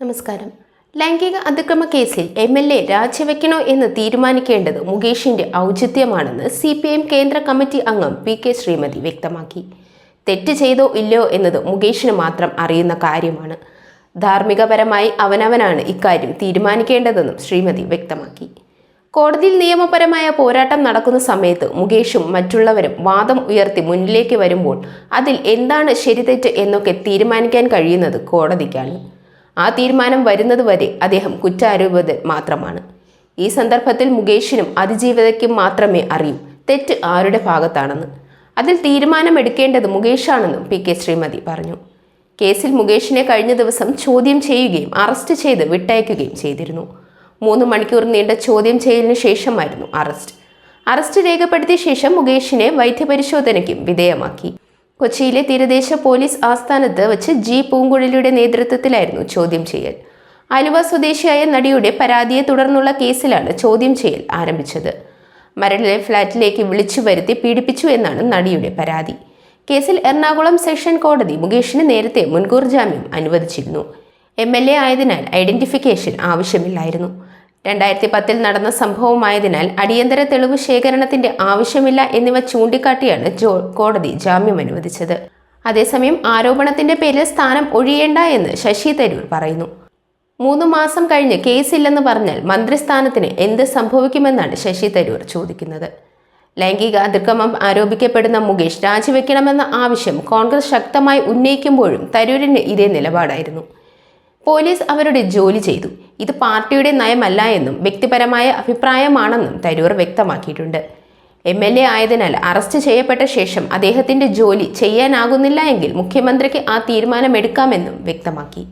നമസ്കാരം. ലൈംഗിക അതിക്രമ കേസിൽ എം എൽ എ രാജിവെക്കണോ എന്ന് തീരുമാനിക്കേണ്ടത് മുകേഷിന്റെ ഔചിത്യമാണെന്ന് സി പി എം കേന്ദ്ര കമ്മിറ്റി അംഗം പി കെ ശ്രീമതി വ്യക്തമാക്കി. തെറ്റ് ചെയ്തോ ഇല്ലയോ എന്നത് മുകേഷിന് മാത്രം അറിയുന്ന കാര്യമാണ്. ധാർമ്മികപരമായി അവനവനാണ് ഇക്കാര്യം തീരുമാനിക്കേണ്ടതെന്നും ശ്രീമതി വ്യക്തമാക്കി. കോടതിയിൽ നിയമപരമായ പോരാട്ടം നടക്കുന്ന സമയത്ത് മുകേഷും മറ്റുള്ളവരും വാദം ഉയർത്തി മുന്നിലേക്ക് വരുമ്പോൾ അതിൽ എന്താണ് ശരിതെറ്റ് എന്നൊക്കെ തീരുമാനിക്കാൻ കഴിയുന്നത് കോടതിക്കാണ്. ആ തീരുമാനം വരുന്നതുവരെ അദ്ദേഹം കുറ്റാരോപിതൻ മാത്രമാണ്. ഈ സന്ദർഭത്തിൽ മുകേഷിനും അതിജീവിതയ്ക്കും മാത്രമേ അറിയൂ തെറ്റ് ആരുടെ ഭാഗത്താണെന്ന്. അതിൽ തീരുമാനമെടുക്കേണ്ടത് മുകേഷാണെന്നും പി കെ ശ്രീമതി പറഞ്ഞു. കേസിൽ മുകേഷിനെ കഴിഞ്ഞ ദിവസം ചോദ്യം ചെയ്യുകയും അറസ്റ്റ് ചെയ്ത് വിട്ടയക്കുകയും ചെയ്തിരുന്നു. മൂന്ന് മണിക്കൂർ നീണ്ട ചോദ്യം ചെയ്യലിന് ശേഷമായിരുന്നു അറസ്റ്റ്. അറസ്റ്റ് രേഖപ്പെടുത്തിയ ശേഷം മുകേഷിനെ വൈദ്യപരിശോധനയ്ക്കും വിധേയമാക്കി. കൊച്ചിയിലെ തീരദേശ പോലീസ് ആസ്ഥാനത്ത് വെച്ച് ജി പൂങ്കുഴലിയുടെ നേതൃത്വത്തിലായിരുന്നു ചോദ്യം ചെയ്യൽ. ആലുവ സ്വദേശിയായ നടിയുടെ പരാതിയെ തുടർന്നുള്ള കേസിലാണ് ചോദ്യം ചെയ്യൽ ആരംഭിച്ചത്. മരടിലെ ഫ്ളാറ്റിലേക്ക് വിളിച്ചു വരുത്തി പീഡിപ്പിച്ചു എന്നാണ് നടിയുടെ പരാതി. കേസിൽ എറണാകുളം സെഷൻ കോടതി മുകേഷിന് നേരത്തെ മുൻകൂർ ജാമ്യം അനുവദിച്ചിരുന്നു. എം എൽ എ ആയതിനാൽ ഐഡന്റിഫിക്കേഷൻ ആവശ്യമില്ലായിരുന്നു. രണ്ടായിരത്തി പത്തിൽ നടന്ന സംഭവമായതിനാൽ അടിയന്തര തെളിവ് ശേഖരണത്തിന്റെ ആവശ്യമില്ല എന്നിവ ചൂണ്ടിക്കാട്ടിയാണ് ജോ കോടതി ജാമ്യം അനുവദിച്ചത്. അതേസമയം ആരോപണത്തിന്റെ പേരിൽ സ്ഥാനം ഒഴിയേണ്ട എന്ന് ശശി തരൂർ പറയുന്നു. മൂന്ന് മാസം കഴിഞ്ഞ് കേസില്ലെന്ന് പറഞ്ഞാൽ മന്ത്രിസ്ഥാനത്തിന് എന്ത് സംഭവിക്കുമെന്നാണ് ശശി തരൂർ ചോദിക്കുന്നത്. ലൈംഗിക അതിക്രമം ആരോപിക്കപ്പെടുന്ന മുകേഷ് രാജിവെക്കണമെന്ന ആവശ്യം കോൺഗ്രസ് ശക്തമായി ഉന്നയിക്കുമ്പോഴും തരൂരിന് ഇതേ നിലപാടായിരുന്നു. പോലീസ് അവരുടെ ജോലി ചെയ്തു. ഇത് പാർട്ടിയുടെ നയമല്ല എന്നും വ്യക്തിപരമായ അഭിപ്രായമാണെന്നും തരൂർ വ്യക്തമാക്കിയിട്ടുണ്ട്. എം എൽ എ ആയതിനാൽ അറസ്റ്റ് ചെയ്യപ്പെട്ട ശേഷം അദ്ദേഹത്തിന്റെ ജോലി ചെയ്യാനാകുന്നില്ല എങ്കിൽ മുഖ്യമന്ത്രിക്ക് ആ തീരുമാനമെടുക്കാമെന്നും വ്യക്തമാക്കി.